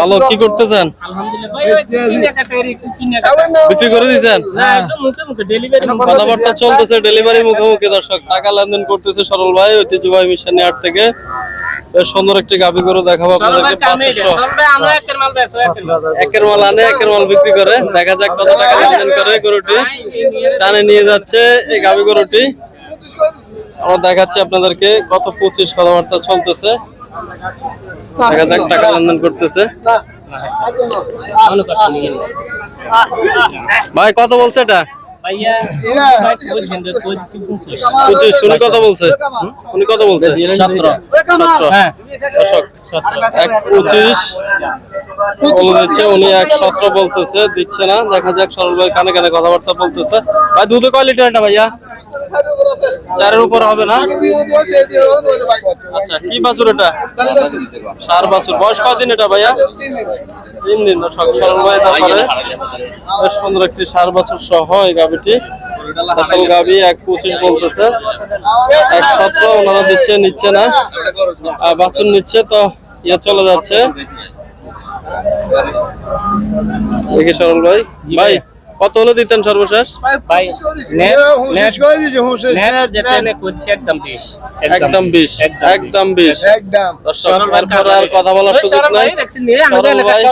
ভালো কি করতেছেন? বিক্রি করে দিয়েছেন? কথাবার্তা চলতেছে ডেলিভারি মুখোমুখি দর্শক। টাকা লেনদেন করতেছে সরল ভাই ঐতিহ্যবাহী মিশন হাট থেকে। সুন্দর একটি গাভি গরু দেখাবো আপনাদেরকে একের মাল আনে একের মাল বিক্রি করে। দেখা যাক কত টাকা লেনদেন করে গরুটি। টানে নিয়ে যাচ্ছে এই গাভি গরুটি। আমরা দেখাচ্ছি আপনাদেরকে কত পঁচিশ কথাবার্তা চলতেছে। দেখা যাক টাকা লেনদেন করতেছে। ভাই কত বলছে এটা? উনি কত বলছে উনি কত বলছে। সতেরো। হ্যাঁ। এক পঁচিশ। দিচ্ছে উনি এক সতেরো বলতেছে দিচ্ছে না। দেখা যাক সরল ভাই কানে কানে কথাবার্তা বলতেছে। ভাই দুধে কয় লিটার এটা ভাইয়া? চারের উপর হবে না? আচ্ছা কি বাছুর এটা? চার বাছুর। বয়স কদিন এটা ভাইয়া? তিন দিন। ভাই তারপরে বেশ সুন্দর একটি সার বছর সহ এই গাবিটি আসল গাবি এক পঁচিশ বলতেছে। এক সতেরো ওনারা দিচ্ছে, নিচ্ছে না। আর বাছুর নিচ্ছে তো ইয়ে চলে যাচ্ছে। দেখি সরল ভাই। ভাই কত হলো দিতেন সর্বশেষ? একদম বিশ। একদম বিশ। একদম এরপর আর কথা বলার সুযোগ নাই। সরল ভাই।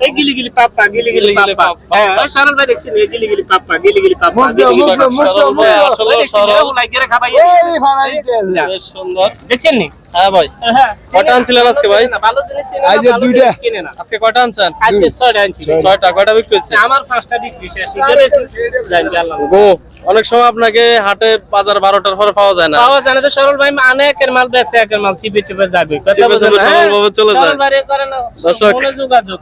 গিলি গিলি গিলি গিলি গিলি গিলি পাপ্পা। পাপ্পা। হ্যাঁ সরল ভাই দেখছি গিলি গিলি পাপ্পা গিলি গিলি পাপ্পা গিলি গিলি সরল ভাই আসলে সরল পাপ্পা বেশ সুন্দর। দেখছেন নি? হ্যাঁ ভাই। হ্যাঁ কটা আনছিলেন আজকে ভাই? ভালো জিনিস আজ দুইটা। কিনে না। আজকে কয়টা আনছেন? আজকে ছয়টা আনছি। ছয়টা। কয়টা বিক্রি হচ্ছে আমার পাঁচটা বিক্রি শেষ গো অনেক সময় আপনাকে হাটে বাজার বারোটার পরে পাওয়া যায় না। পাওয়া জানে তো সরল ভাই একের মাল বেচে একের মাল চিপে চিপে যাবে। কথা হ্যাঁ? চলে যায়। সরল ভাই করে না, দর্শক, যোগাযোগ।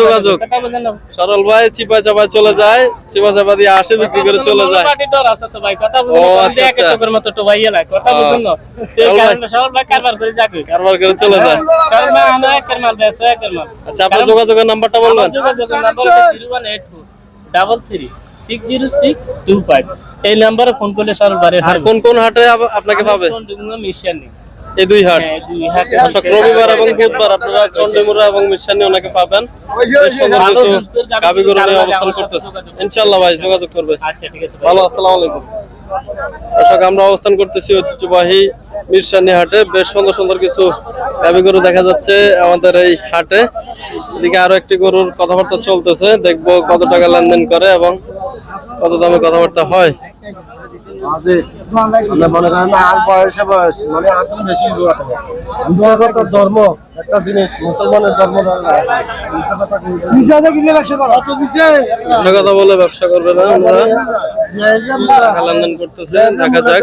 যোগাযোগ। কথা বোঝেন না? সরল ভাই চিপা চাপা চলে যায় চিপা চাপা দিয়ে আসে বিক্রি করে চলে যায় পার্টির ডর আছে তো ভাই, কথা ও, বুঝেন না? আচ্ছা, আচ্ছা। কথা। না? এই কারণে সরল ভাই কারবার করে যাবে। কারবার করে চলে যায় সরল ভাই আনো একের মাল, বেচো একের মাল। আচ্ছা আপনার যোগাযোগের নাম্বারটা বলবেন যোগাযোগের number 0184 double three six zero six two five। এই নাম্বারে ফোন করলে সরল ভাই আর কোন কোন হাটে আপনাকে পাবে মিশন নেই এই দুই হাট? হ্যাঁ, দর্শক রবিবার এবং বুধবার আপনারা চন্ডিমুড়া এবং মিশানি ওনাকে পাবেন। বেশ সুন্দর কিছু গাবি গরু নিয়ে অবস্থান করতেছে। যোগাযোগ ইনশাল্লাহ ভাই যোগাযোগ করবে। আচ্ছা ঠিক আছে ভালো আসসালামু আলাইকুম। দর্শক আমরা অবস্থান করতেছি ঐতিহ্যবাহী মিরসানি হাটে। বেশ সুন্দর সুন্দর কিছু গাবি গরু দেখা যাচ্ছে আমাদের এই হাটে। এদিকে আরও একটি গরুর কথাবার্তা চলতেছে। দেখব কত টাকা লেনদেন করে এবং কত দামে কথাবার্তা হয়। মনে করেন না, আর বয়সে বয়স মানে আর তুমি বেশি দোয়া করো দোয়া করতো ধর্ম একটা জিনিস মুসলমানের ধর্ম কথা বলে ব্যবসা করবে না আমরা লেনদেন করতেছে দেখা যাক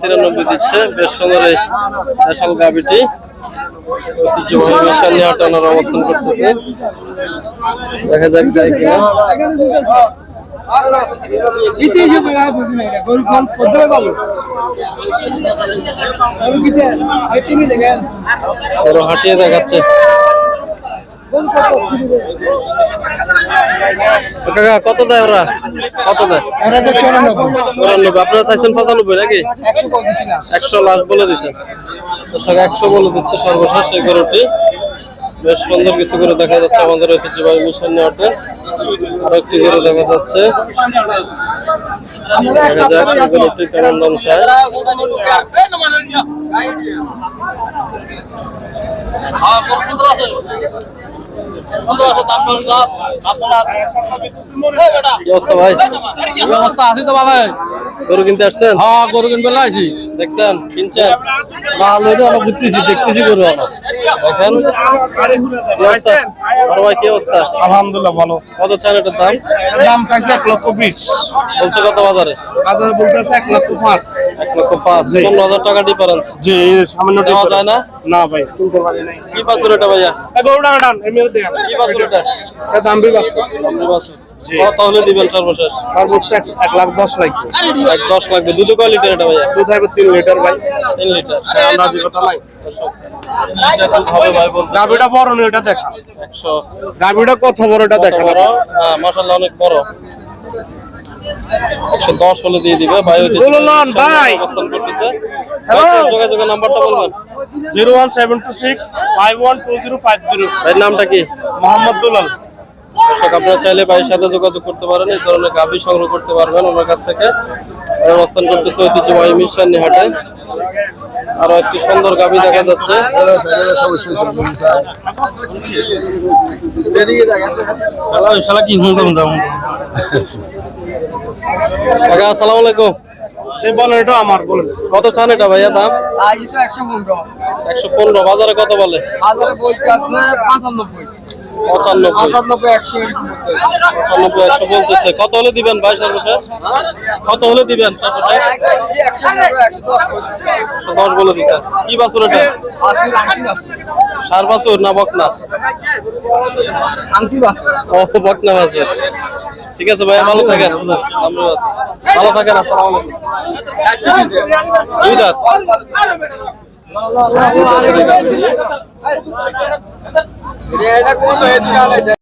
তিরানব্বই দিচ্ছে। বেশ সুন্দর এই ন্যাশনাল গাভিটি। ঐতিহ্যবাহী বিশাল নিয়ে ওনারা অবস্থান করতেছে। দেখা যাক তাই কিনা। হাঁটিয়ে দেখাচ্ছে। কাকা কত দেয় ওরা? কত দেয়? চুরানব্বই। আপনারা চাইছেন পঁচানব্বই নাকি? একশো লাখ বলে দিচ্ছেন দর্শক একশো বলে দিচ্ছে সর্বশেষ এই গরুটি। বেশ সুন্দর কিছু করে দেখা যাচ্ছে আমাদের ঐতিহ্যবাহী মিশন নেওয়াতে। আরও একটি গরু দেখা যাচ্ছে। দেখা যাক এই গরুটি কেমন দাম চায়। কি অবস্থা? ভাই? অবস্থা? আছে তো ভালো গরু কিনতে আসছেন? হ্যাঁ গরু কিনবে লাইছি দেখছেন? কিনছেন? ভালো এটা অনেক বুঝতেছি দেখতেছি করব দেখেন? ভাই কি অবস্থা? আলহামদুলিল্লাহ ভালো। কত এটার দাম? দাম চাইছে এক লক্ষ বিশ। বলছে কত বাজারে? বাজারে বলতেছে এক লক্ষ পাঁচ। এক লক্ষ পাঁচ। পনেরো হাজার টাকা ডিফারেন্স জি সামান্য দেওয়া যায় না? না ভাই তুলতে পারি নাই। কি বাছুর এটা ভাইয়া? গরু টাকা ডান এমনি কি বাছুর এটা? দাম আপনি বাছুর। কত হলে দিবেন সর্বশেষ? সর্বোচ্চ এক- এক লাখ দশ এক দশ লাগবে দুধ কয় লিটার এটা ভাইয়া। দুধ হবে তিন লিটার ভাই। তিন লিটার আন্দাজি কথা নাই। ভাই গাভিটা বড় না এটা দেখা। একশো। গাভিটা কত বড় এটা দেখা বড়? হ্যাঁ মাসাল্লাহ অনেক বড়। একশো দশ হলে দিয়ে দিবে। ভাই ভাই। অবস্থান করতেছে। ভাই, যোগাযোগের নাম্বারটা বলবেন। Zero one seven two six five one two zero five zero. ভাইয়ের নামটা কি? মোহাম্মদ দুলাল। দর্শক আপনারা চাইলে ভাইয়ের সাথে যোগাযোগ করতে পারেন এই ধরনের গাভি সংগ্রহ করতে পারবেন ওনার কাছ থেকে। আর অবস্থান করতেছে ঐতিহ্যবাহী মিশানি হাটে আরও একটি সুন্দর গাভি দেখা যাচ্ছে। আসসালামু আলাইকুম। বলেন এটা আমার বলেন। কত চান এটা ভাইয়া দাম? আজই তো একশো পনেরো। একশো পনেরো বাজারে কত বলে? হাজারে বলতে আছে পাঁচানব্বই। পঁচানব্বই। পাঁচানব্বই একশো এরকম পঁচানব্বই একশো বলতেছে। কত হলে দিবেন ভাই সর্বশেষ? কত হলে দিবেন সর্বশেষ? একশো দশ বলে দিচ্ছে কি বাছুর এটা? সার বাছুর না বকনা? ও বকনা বাছুর। ঠিক আছে ভাই ভালো থাকেন। ভালো থাকেন আসসালামু আলাইকুম। Để cho củ sưởi.